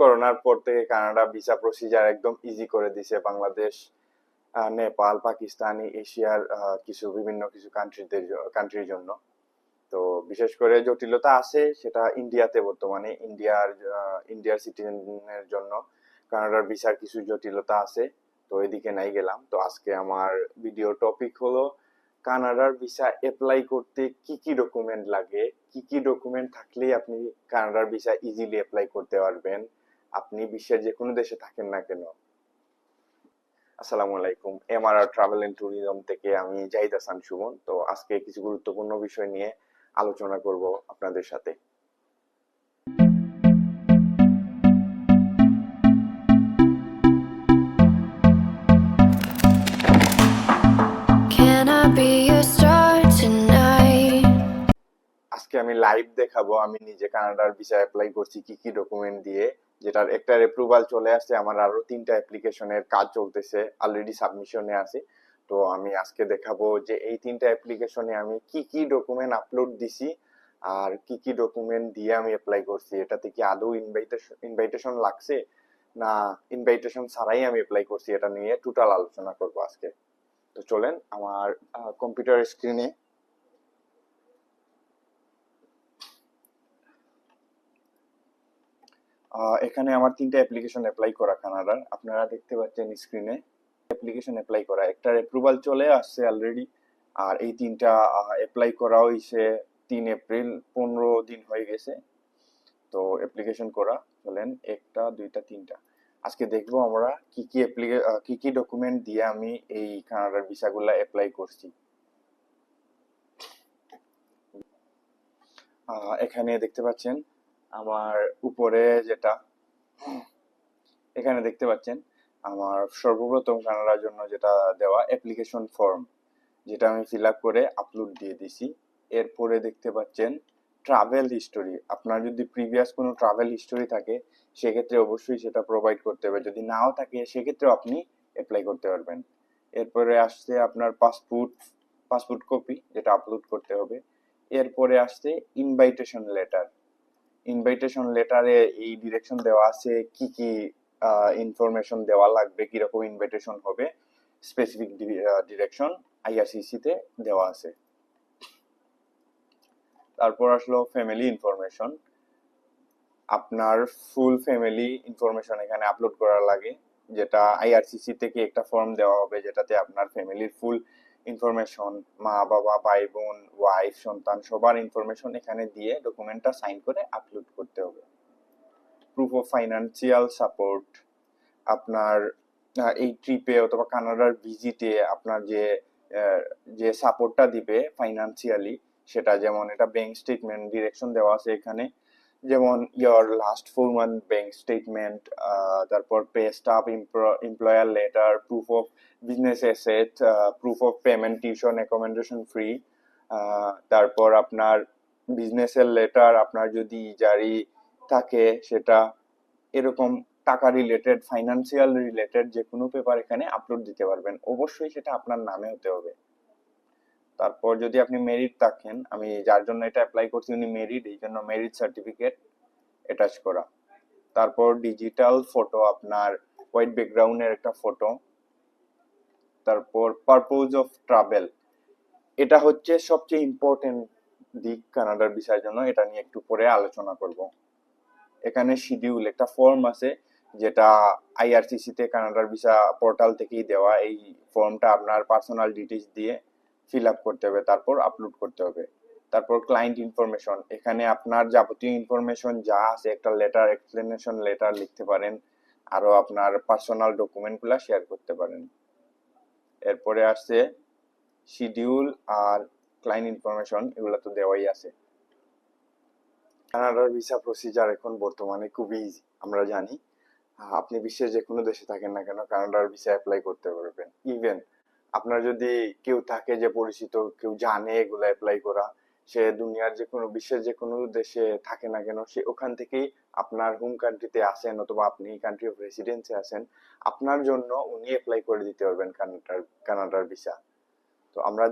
করোনার পর থেকে কানাডা ভিসা প্রসিজার একদম ইজি করে দিছে। বাংলাদেশ নেপাল, পাকিস্তানি, এশিয়ার কিছু বিভিন্ন কিছু কান্ট্রিদের কান্ট্রির জন্য। তো বিশেষ করে জটিলতা আছে, সেটা ইন্ডিয়াতে বর্তমানে। ইন্ডিয়ার ইন্ডিয়ার সিটিজেনের জন্য কানাডার ভিসার কিছু জটিলতা আছে। তো এদিকে নাই গেলাম। তো আজকে আমার ভিডিও টপিক হলো কানাডার ভিসা অ্যাপ্লাই করতে কি কি ডকুমেন্ট লাগে? কি কি ডকুমেন্ট থাকলেই আপনি কানাডার ভিসা ইজিলি অ্যাপ্লাই করতে পারবেন? আপনি বিশ্বের যে কোনো দেশে থাকেন না কেন? আসসালামু আলাইকুম। এমআরআর ট্রাভেল এন্ড ট্যুরিজম থেকে আমি জাহিদ হাসান সুমন। তো আজকে কিছু গুরুত্বপূর্ণ বিষয় নিয়ে আলোচনা করব আপনাদের সাথে? আজকে আমি লাইভ দেখাবো। আমি নিজে কানাডার ভিসা অ্যাপ্লাই করছি। কি কি ডকুমেন্ট দিয়ে যেটার একটা অ্যাপ্রুভাল চলে আসছে, আমার আরও তিনটা অ্যাপ্লিকেশনের কাজ চলতেছে অলরেডি সাবমিশনে আছে। তো আমি আজকে দেখাবো যে এই তিনটা অ্যাপ্লিকেশনে আমি কি কি ডকুমেন্ট আপলোড দিছি আর কি কি ডকুমেন্ট দিয়ে আমি অ্যাপ্লাই করছি। এটাতে কি আদৌ ইনভাইটেশন ইনভাইটেশন লাগছে? না ইনভাইটেশন ছাড়াই আমি অ্যাপ্লাই করছি। এটা নিয়ে টোটাল আলোচনা করব আজকে। তো চলেন আমার কম্পিউটার স্ক্রিনে এখানে আমার তিনটা অ্যাপ্লিকেশন অ্যাপ্লাই করা কানাডার। আপনারা দেখতে পাচ্ছেন স্ক্রিনে অ্যাপ্লিকেশন অ্যাপ্লাই করা। একটার অ্যাপ্রুভাল চলে আসছে অলরেডি আর এই তিনটা অ্যাপ্লাই করা হয়েছে তিন এপ্রিল, পনেরো দিন হয়ে গেছে। তো অ্যাপ্লিকেশন করা, চলেন একটা, দুইটা, তিনটা। আজকে দেখব আমরা কি কি কি কি ডকুমেন্ট দিয়ে আমি এই কানাডার ভিসাগুলো অ্যাপ্লাই করছি। এখানে দেখতে পাচ্ছেন আমার উপরে যেটা, এখানে দেখতে পাচ্ছেন, আমার সর্বপ্রথম কানাডার জন্য যেটা দেওয়া অ্যাপ্লিকেশন ফর্ম যেটা আমি ফিল আপ করে আপলোড দিয়ে দিছি এরপরে দেখতে পাচ্ছেন ট্রাভেল হিস্টোরি আপনার যদি প্রিভিয়াস কোনো ট্রাভেল হিস্টোরি থাকে, সেক্ষেত্রে অবশ্যই সেটা প্রোভাইড করতে হবে। যদি নাও থাকে, সেক্ষেত্রেও আপনি অ্যাপ্লাই করতে পারবেন। এরপরে আসছে আপনার পাসপোর্ট পাসপোর্ট কপি যেটা আপলোড করতে হবে। এরপরে আসছে ইনভাইটেশন লেটার ইনভাইটেশন লেটারে এই ডিরেকশন দেওয়া আছে, কি কি ইনফরমেশন দেওয়া লাগবে, কীরকম ইনভাইটেশন হবে স্পেসিফিক ডিরেকশন আইআরসিসি তে দেওয়া আছে। তারপর আসলো ফ্যামিলি ইনফরমেশন আপনার ফুল ফ্যামিলি ইনফরমেশন এখানে আপলোড করা লাগে, যেটা আইআরসিসি থেকে একটা ফর্ম দেওয়া হবে, যেটাতে আপনার ফ্যামিলির ফুল ইনফরমেশন মা, বাবা, ভাই, বোন ওয়াইফ সন্তান, সবার ইনফরমেশন এখানে দিয়ে ডকুমেন্টটা সাইন করে আপলোড করতে হবে। প্রুফ অফ ফাইন্যান্সিয়াল সাপোর্ট আপনার এই ট্রিপে অথবা কানাডার ভিজিটে আপনার যে যে সাপোর্টটা দিবে ফাইন্যান্সিয়ালি সেটা যেমন এটা ব্যাংক স্টেটমেন্ট ডিরেকশন দেওয়া আছে এখানে যেমন your last four month bank statement তারপর pay stub employer letter proof of business asset proof of payment tuition accommodation free তারপর আপনার বিজনেসের লেটার আপনার যদি জারি থাকে সেটা এরকম টাকা রিলেটেড ফাইন্যান্সিয়াল রিলেটেড যে কোনো পেপার এখানে আপলোড দিতে পারবেন। অবশ্যই সেটা আপনার নামে হতে হবে। তারপর যদি আপনি মেরিট থাকেন আমি যার জন্য এটা অ্যাপ্লাই করছি উনি মেরিট এই জন্য মেরিট সার্টিফিকেট অ্যাটাচ করা। তারপর ডিজিটাল ফটো আপনার হোয়াইট ব্যাকগ্রাউন্ডের একটা ফটো তারপর পারপোজ অফ ট্রাভেল এটা হচ্ছে সবচেয়ে ইম্পর্টেন্ট দিক কানাডার বিষয়ের জন্য, এটা নিয়ে একটু পরে আলোচনা করব। এখানে শিডিউল একটা ফর্ম আছে, যেটা আইআরসিসি তে কানাডার ভিসা পোর্টাল থেকেই দেওয়া। এই ফর্মটা আপনার পার্সোনাল ডিটেইলস দিয়ে ফিল আপ করতে হবে, তারপর আপলোড করতে হবে। তারপর ক্লায়েন্ট ইনফরমেশন এখানে আপনার যাবতীয় ইনফরমেশন যা আছে, একটা লেটার এক্সপ্লেনেশন লেটার লিখতে পারেন আরও আপনার পার্সোনাল ডকুমেন্টগুলো শেয়ার করতে পারেন। এরপরে আসছে শিডিউল আর ক্লায়েন্ট ইনফরমেশন এগুলো তো দেওয়াই আছে। কানাডার ভিসা প্রসিজার এখন বর্তমানে খুবই ইজি আমরা জানি। আপনি বিশ্বের যে কোনো দেশে থাকেন না কেন কানাডার ভিসা অ্যাপ্লাই করতে পারবেন। ইভেন আপনার যদি কেউ থাকে যে পরিচিত, কেউ জানে এগুলো অ্যাপ্লাই করা, সে দুনিয়ার যে কোনো বিশ্বের যে কোনো দেশে থাকে না কেন, সে ওখান থেকেই আপনার হোম কান্ট্রিতে আসেন অথবা আপনি কান্ট্রি অফ রেসিডেন্সে আছেন আপনার জন্য উনি অ্যাপ্লাই করে দিতে পারবেন কানাডার কানাডার ভিসা তো আমরা